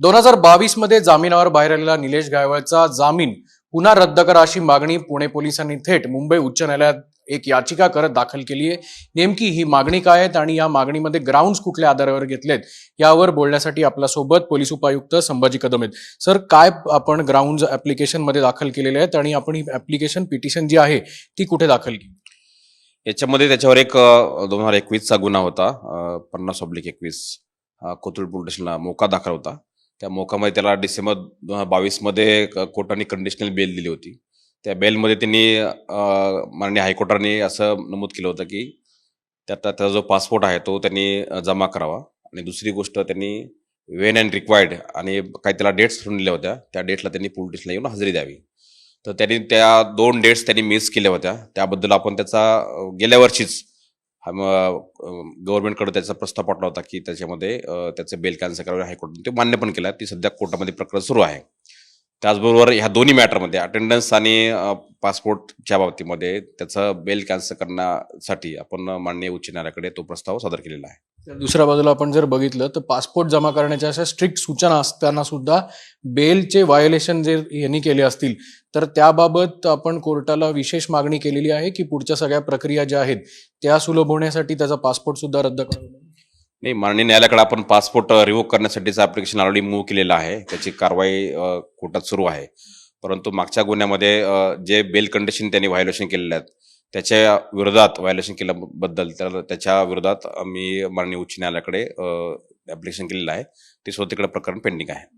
दोन हजार बावीसमध्ये जामिनावर बाहेर आलेला निलेश गायवळचा जामीन पुन्हा रद्द करा अशी मागणी पुणे पोलिसांनी थेट मुंबई उच्च न्यायालयात एक याचिका करत दाखल केली आहे. नेमकी ही मागणी काय आहेत आणि या मागणीमध्ये ग्राउंड्स कुठल्या आधारावर घेतलेत यावर बोलण्यासाठी आपल्यासोबत पोलीस उपायुक्त संभाजी कदम आहेत. सर काय आपण ग्राउंड ऍप्लिकेशनमध्ये दाखल केलेले आहेत आणि आपण ही ऍप्लिकेशन पिटिशन जी आहे ती कुठे दाखल केली? याच्यामध्ये त्याच्यावर एक दोन हजार एकवीसचा गुन्हा होता. पन्नास ऑब्लिक एकवीस कोथरूड पोलीस स्टेशनला मोका दाखल होता. त्या मोकामध्ये त्याला डिसेंबर दोन बावीसमध्ये कोर्टाने कंडिशनल बेल दिली होती. त्या बेलमध्ये त्यांनी माननीय हायकोर्टाने असं नमूद केलं होतं की त्यात त्याचा जो पासपोर्ट आहे तो त्यांनी जमा करावा. आणि दुसरी गोष्ट त्यांनी वेन अँड रिक्वायर्ड आणि काही त्याला डेट्स ठरवून दिल्या होत्या. त्या डेटला त्यांनी पोलिटिशला येऊन हजेरी द्यावी. तर त्यांनी त्या दोन डेट्स त्यांनी मिस केल्या होत्या. त्याबद्दल आपण त्याचा गेल्या वर्षीच गव्हर्नमेंटकडे त्याचा प्रस्ताव पाठवला होता की त्याच्यामध्ये त्याचे बेल कॅन्सल करावे हायकोर्टाने ते मान्य पण केलं. ती सध्या कोर्टामध्ये प्रकरण सुरू आहे. त्याचबरोबर ह्या दोन्ही मॅटरमध्ये अटेंडन्स आणि पासपोर्टच्या बाबतीमध्ये त्याचं बेल कॅन्सल करण्यासाठी आपण माननीय उच्च न्यायालयाकडे तो प्रस्ताव सादर केलेला आहे. दुसऱ्या बाजूला आपण जर बघितलं तर पासपोर्ट जमा करण्याच्या अशा स्ट्रिक्ट सूचना असताना सुद्धा बेलचे व्हायोलेशन जे यांनी केले असतील तर त्याबाबत आपण कोर्टाला विशेष मागणी केलेली आहे की पुढच्या सगळ्या प्रक्रिया ज्या आहेत त्या सुलभ होण्यासाठी त्याचा पासपोर्ट सुद्धा रद्द करावा. नाही माननीय न्यायालयाकडे आपण पासपोर्ट रिवोक करण्यासाठीचं ॲप्लिकेशन ऑलरेडी मूव्ह केलेलं आहे. त्याची कारवाई कोर्टात सुरू आहे. परंतु मागच्या गुन्ह्यामध्ये जे बेल कंडिशन त्यांनी व्हायोलेशन केलेले आहेत त्याच्या विरोधात व्हायोलेशन केल्याबद्दल तर त्याच्या विरोधात मी माननीय उच्च न्यायालयाकडे ॲप्लिकेशन केलेलं आहे. ते सुद्धा तिकडे प्रकरण पेंडिंग आहे.